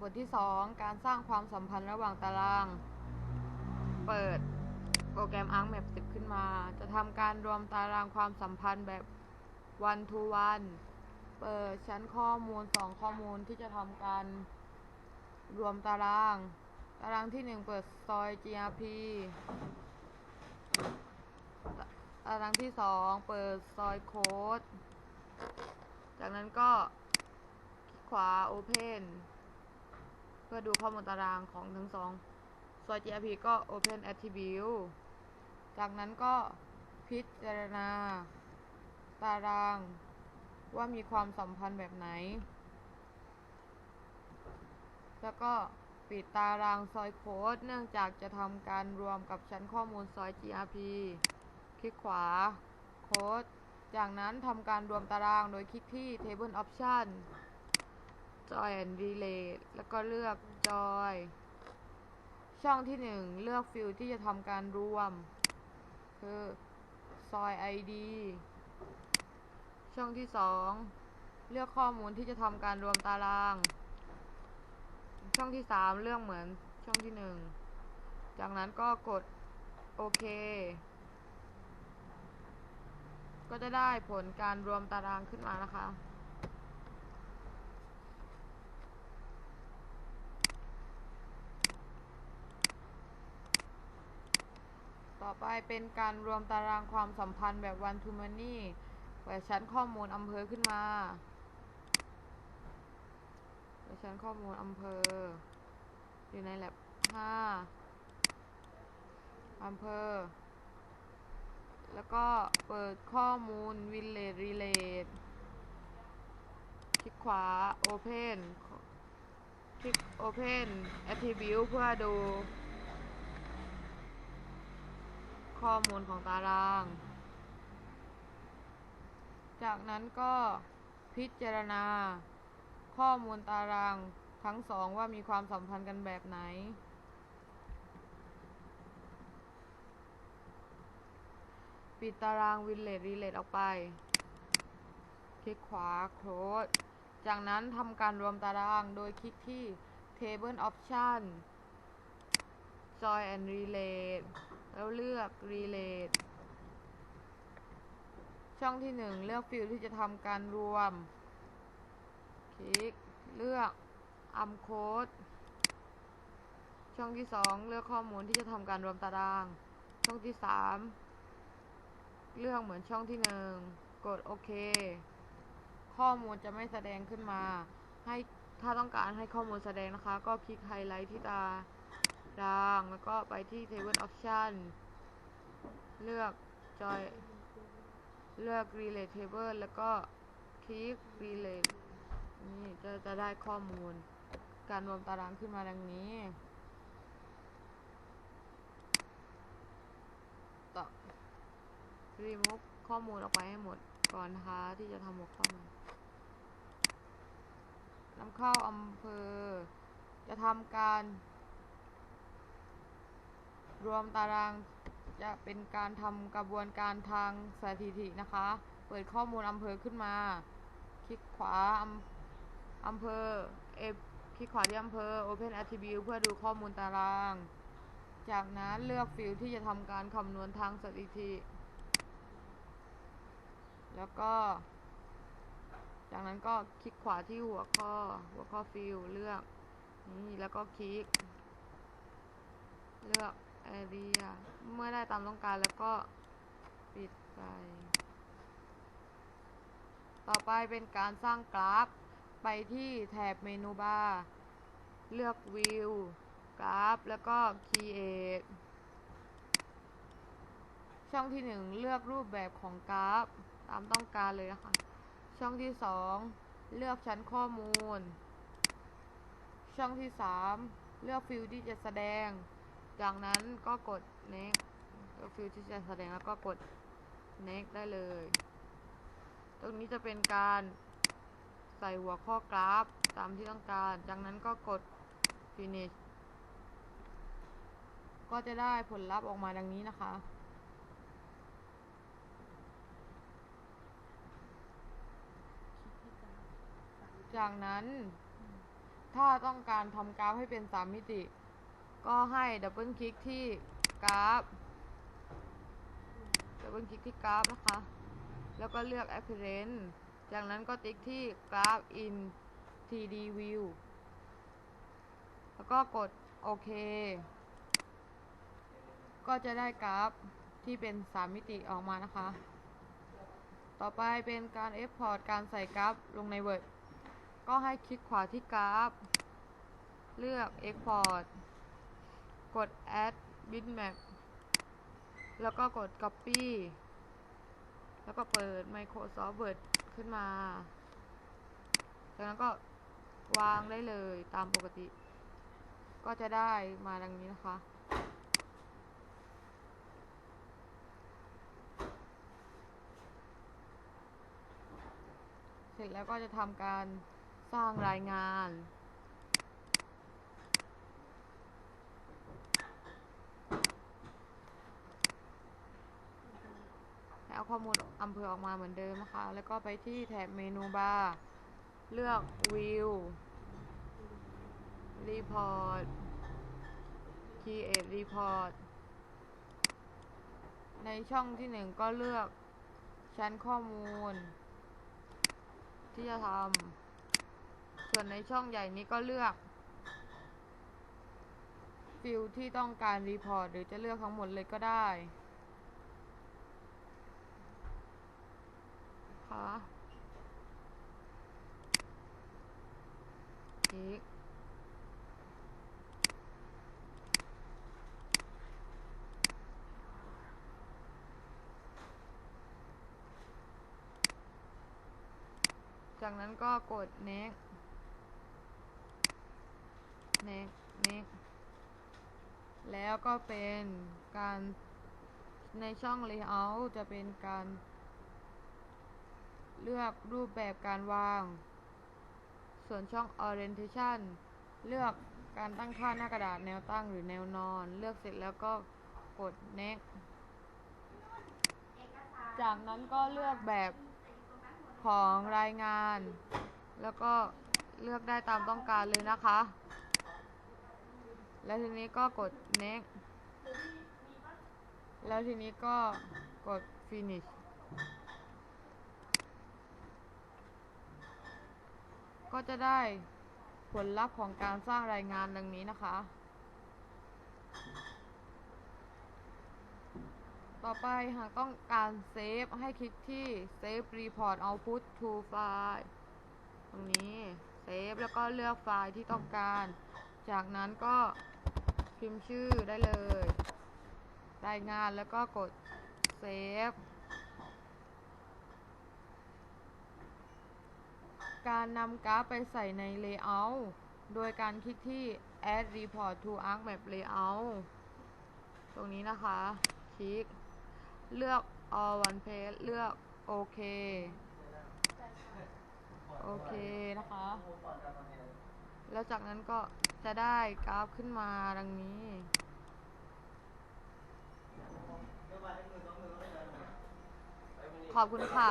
บทที่ 2 การสร้างความสัมพันธ์ระหว่างตาราง เปิดโปรแกรม ArcMap 10 ขึ้นมา จะทำการรวมตารางความสัมพันธ์แบบ one to one เปิดชั้นข้อมูล 2 ข้อมูลที่จะทำการรวมตาราง ตารางที่ 1 เปิดซอย GRP ตารางที่ 2 เปิดซอยโค้ด จากนั้นก็คลิกขวา Open เพื่อดูข้อมูลตารางของทั้งสองซอย GRP ก็ Open Attribute จากนั้นก็พิจารณา ตารางว่ามีความสัมพันธ์แบบไหน แล้วก็ปิดตารางซอยโค้ดเนื่องจากจะทำการรวมกับชั้นข้อมูลซอย GRP คลิกขวาโค้ด จากนั้นทำการรวมตารางโดยคลิกที่ Table Option Joy and Relay แล้วก็เลือก Joy ช่องที่ 1 เลือกฟิลที่จะทำการรวม คือซอย ID ช่องที่ 2 เลือกข้อมูลที่จะทำการรวมตาราง ช่องที่ 3 เลือกเหมือนช่องที่ 1 จากนั้นก็กดโอเค ก็จะได้ผลการรวมตารางขึ้นมานะคะ ต่อไปเป็นการรวมตารางความสัมพันธ์แบบ one to many เปิดชั้นข้อมูลอำเภอขึ้นมาเปิดชั้นข้อมูลอำเภอ อยู่ในแลบ5อำเภอ แล้วก็เปิดข้อมูล village relate คลิกขวา open คลิก open attribute เพื่อดู ข้อมูลของตาราง จากนั้นก็พิจารณา ข้อมูลตารางทั้งสองว่ามีความสัมพันธ์กันแบบไหน ปิดตาราง Village Relate ออกไป คลิกขวา Close จากนั้นทำการรวมตารางโดยคลิกที่ Table Option Join and Relate แล้วเลือก Relate ช่องที่1เลือกฟิลที่จะทำการรวม คลิก เลือก u m code ช่องที่2เลือกข้อมูลที่จะทำการรวมตาราง ช่องที่3เลือกเหมือนช่องที่1กดโอเค ข้อมูลจะไม่แสดงขึ้นมา ให้ถ้าต้องการให้ข้อมูลแสดงนะคะ ก็คลิกไฮไลท์ที่ตา ราง แล้วก็ไปที่ Table Option เลือก Joy เลือก Relate Table แล้วก็คลิก Relate นี่จะจะได้ข้อมูล การรวมตารางขึ้นมาดังนี้ ต่อ remove ข้อมูลออกไปให้หมดก่อนนะคะที่จะทำหัวข้อใหม่นำเข้าอำเภอ จะทำการ รวมตารางจะเป็นการทำกระบวนการทางสถิตินะคะ เปิดข้อมูลอำเภอขึ้นมา คลิกขวาอำอำเภอเอคลิกขวาที่อำเภอ Open Attribute เพื่อดูข้อมูลตาราง จากนั้นเลือกฟิลที่จะทำการคำนวณทางสถิติ แล้วก็ จากนั้นก็คลิกขวาที่หัวข้อ หัวข้อฟิลเลือก นี่แล้วก็คลิก เลือก area เมื่อได้ตามต้องการแล้วก็ปิดไป ต่อไปเป็นการสร้างกราฟ ไปที่แถบเมนูบาร์ เลือก View กราฟ แล้วก็ Create ช่องที่ 1 เลือกรูปแบบของกราฟ ตามต้องการเลยนะคะ ช่องที่ 2 เลือกชั้นข้อมูล ช่องที่ 3 เลือกฟิลที่จะแสดง จากนั้นก็กด next เลือกฟิลที่จะแสดงแล้วก็กด next ได้เลย ตรงนี้จะเป็นการใส่หัวข้อกราฟตามที่ต้องการ จากนั้นก็กด finish ก็จะได้ผลลัพธ์ออกมาดังนี้นะคะ จากนั้น ถ้าต้องการทำกราฟให้เป็นสามมิติ ก็ให้ดับเบิลคลิกที่กราฟดับเบิลคลิกที่กราฟนะคะ แล้วก็เลือก appearance จากนั้นก็ติ๊กที่กราฟ in 3D view แล้วก็กดโอเค ก็จะได้กราฟที่เป็น 3 มิติออกมานะคะ ต่อไปเป็นการ Export การใส่กราฟลงใน Word ก็ให้คลิกขวาที่กราฟ เลือก Export กด Add Bitmap แล้วก็กด Copy แล้วก็เปิด Microsoft Word ขึ้นมา จากนั้นก็วางได้เลยตามปกติ ก็จะได้มาดังนี้นะคะ เสร็จแล้วก็จะทำการสร้างรายงาน เอาข้อมูลอำเภอออกมาเหมือนเดิมนะคะ แล้วก็ไปที่แถบเมนูบาร์เลือก View Report Create Report ในช่องที่หนึ่งก็เลือกชั้นข้อมูล ที่จะทำ ส่วนในช่องใหญ่นี้ก็เลือก ฟิลที่ต้องการรีพอร์ตหรือจะเลือกทั้งหมดเลยก็ได้ คะคลิกจากนั้นก็กด next next next แล้วก็เป็นการในช่อง layout จะเป็นการ เลือกรูปแบบการวาง ส่วนช่อง orientation เลือกการตั้งค่าหน้ากระดาษแนวตั้งหรือแนวนอน เลือกเสร็จแล้วก็กด next จากนั้นก็เลือกแบบของรายงาน แล้วก็เลือกได้ตามต้องการเลยนะคะ แล้วทีนี้ก็กด next แล้วทีนี้ก็กด finish ก็จะได้ผลลัพธ์ของการสร้างรายงานดังนี้นะคะ ต่อไปหากต้องการเซฟให้คลิกที่ Save Report Output to File ตรงนี้ เซฟแล้วก็เลือกไฟล์ที่ต้องการ จากนั้นก็พิมพ์ชื่อได้เลย รายงานแล้วก็กด Save การนำกราฟไปใส่ใน Layout โดยการคลิกที่ Add Report to ArcMap Layout ตรงนี้นะคะ คลิก เลือก All One Page เลือกโอเคโอเคนะคะ แล้วจากนั้นก็จะได้กราฟขึ้นมาดังนี้ ขอบคุณค่ะ